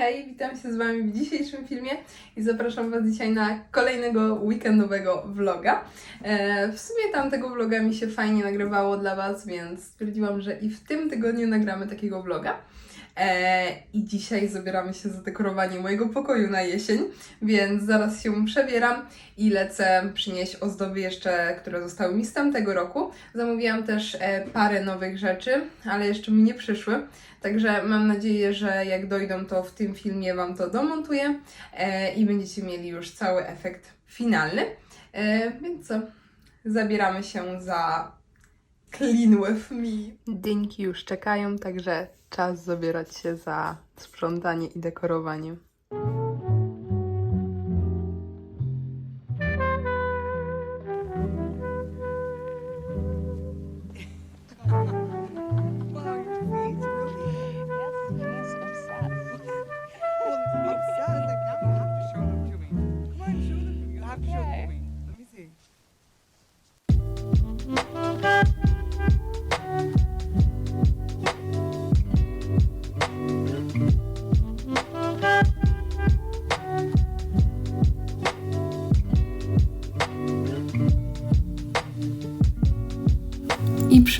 Hej, witam się z Wami w dzisiejszym filmie i zapraszam Was dzisiaj na kolejnego weekendowego vloga. E, w sumie tamtego vloga mi się fajnie nagrywało dla Was, więc stwierdziłam, że i w tym tygodniu nagramy takiego vloga. E, I dzisiaj zabieramy się za dekorowanie mojego pokoju na jesień, więc zaraz się przebieram i lecę przynieść ozdoby jeszcze, które zostały mi z tamtego roku. Zamówiłam też e, parę nowych rzeczy, ale jeszcze mi nie przyszły. Także mam nadzieję, że jak dojdą, to w tym filmie Wam to domontuję e, i będziecie mieli już cały efekt finalny. E, więc co? Zabieramy się za Clean with me. Dynki już czekają, także czas zabierać się za sprzątanie i dekorowanie.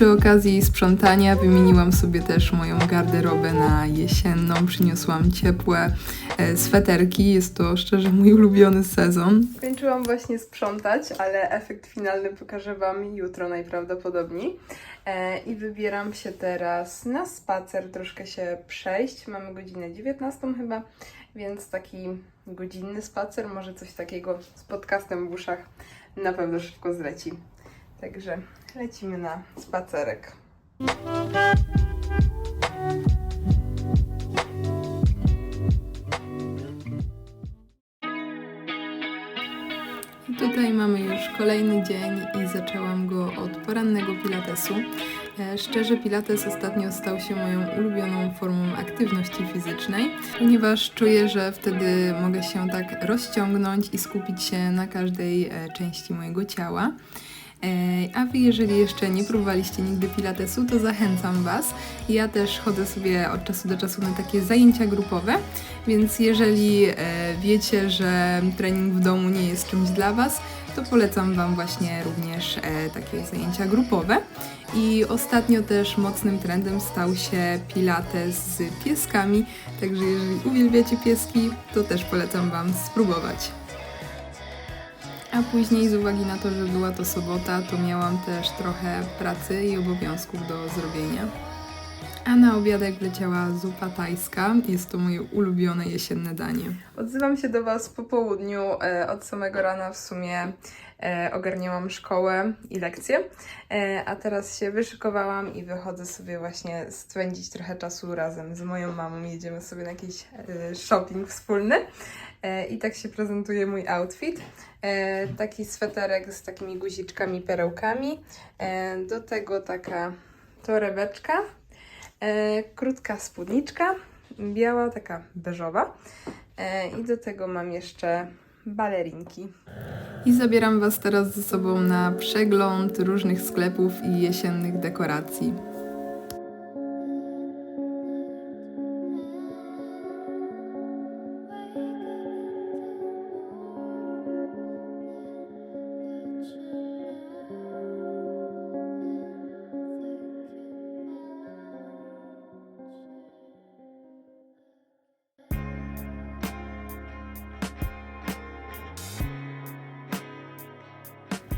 Przy okazji sprzątania wymieniłam sobie też moją garderobę na jesienną. Przyniosłam ciepłe e, sweterki. Jest to szczerze mój ulubiony sezon. Kończyłam właśnie sprzątać, ale efekt finalny pokażę Wam jutro najprawdopodobniej. E, I wybieram się teraz na spacer, troszkę się przejść. Mamy godzinę 19 chyba, więc taki godzinny spacer, może coś takiego z podcastem w uszach na pewno szybko zleci. Także lecimy na spacerek. Tutaj mamy już kolejny dzień i zaczęłam go od porannego pilatesu. E, Szczerze, pilates ostatnio stał się moją ulubioną formą aktywności fizycznej, ponieważ czuję, że wtedy mogę się tak rozciągnąć i skupić się na każdej e, części mojego ciała. A Wy, jeżeli jeszcze nie próbowaliście nigdy pilatesu, to zachęcam Was. Ja też chodzę sobie od czasu do czasu na takie zajęcia grupowe, więc jeżeli e, wiecie, że trening w domu nie jest czymś dla Was, to polecam Wam właśnie również e, takie zajęcia grupowe. I ostatnio też mocnym trendem stał się pilates z pieskami, także jeżeli uwielbiacie pieski, to też polecam Wam spróbować. A później z uwagi na to, że była to sobota, to miałam też trochę pracy i obowiązków do zrobienia. A na obiadek wleciała zupa tajska. Jest to moje ulubione jesienne danie. Odzywam się do Was po południu. E, od samego rana w sumie e, ogarniałam szkołę i lekcje. E, a teraz się wyszykowałam i wychodzę sobie właśnie spędzić trochę czasu razem z moją mamą. Jedziemy sobie na jakiś shopping wspólny. I tak się prezentuje mój outfit. Taki sweterek z takimi guziczkami, perełkami. Do tego taka torebeczka. E, krótka spódniczka, biała, taka beżowa. E, I do tego mam jeszcze balerinki. I zabieram Was teraz ze sobą na przegląd różnych sklepów i jesiennych dekoracji.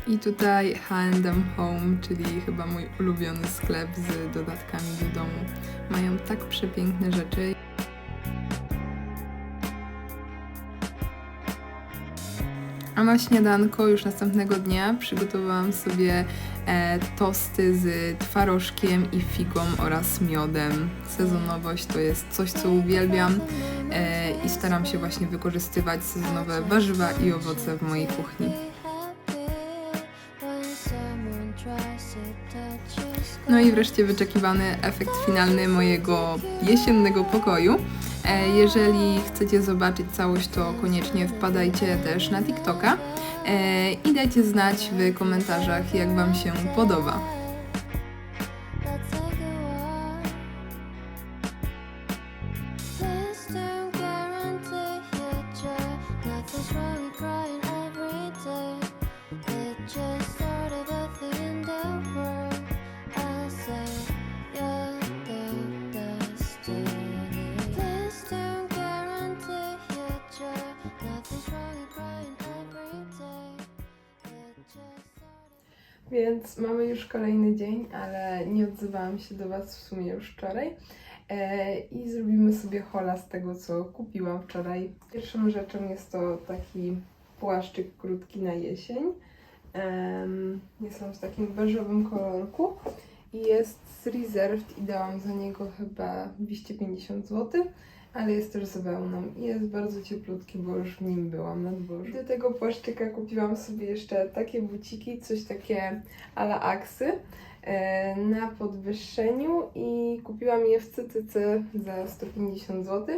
I tutaj H&M Home, czyli chyba mój ulubiony sklep z dodatkami do domu. Mają tak przepiękne rzeczy. A na śniadanko już następnego dnia przygotowałam sobie e, tosty z twarożkiem i figą oraz miodem. Sezonowość to jest coś, co uwielbiam e, i staram się właśnie wykorzystywać sezonowe warzywa i owoce w mojej kuchni. No i wreszcie wyczekiwany efekt finalny mojego jesiennego pokoju. E, Jeżeli chcecie zobaczyć całość, to koniecznie wpadajcie też na TikToka e, i dajcie znać w komentarzach, jak Wam się podoba. Więc mamy już kolejny dzień, ale nie odzywałam się do Was w sumie już wczoraj. E, I zrobimy sobie hola z tego, co kupiłam wczoraj. Pierwszą rzeczą jest to taki płaszczyk krótki na jesień. Jest on w takim beżowym kolorku i jest z Reserved i dałam za niego chyba 250 zł, ale jest też z wełną i jest bardzo cieplutki, bo już w nim byłam na dworze. Do tego płaszczyka kupiłam sobie jeszcze takie buciki, coś takie ala aksy e, na podwyższeniu i kupiłam je w CTC za 150 zł.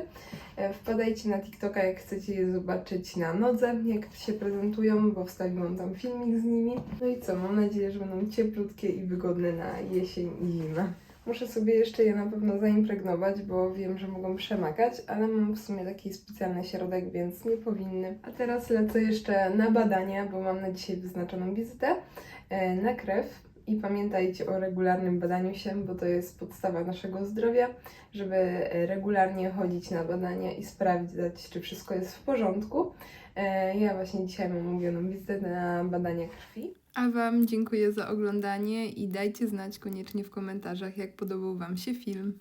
E, Wpadajcie na TikToka, jak chcecie je zobaczyć na nodze, jak się prezentują, bo wstawiłam tam filmik z nimi. No i co, mam nadzieję, że będą cieplutkie i wygodne na jesień i zimę. Muszę sobie jeszcze je na pewno zaimpregnować, bo wiem, że mogą przemakać, ale mam w sumie taki specjalny środek, więc nie powinny. A teraz lecę jeszcze na badania, bo mam na dzisiaj wyznaczoną wizytę e, na krew. I pamiętajcie o regularnym badaniu się, bo to jest podstawa naszego zdrowia, żeby e, regularnie chodzić na badania i sprawdzać, czy wszystko jest w porządku. E, Ja właśnie dzisiaj mam umówioną wizytę na badania krwi. A Wam dziękuję za oglądanie i dajcie znać koniecznie w komentarzach, jak podobał Wam się film.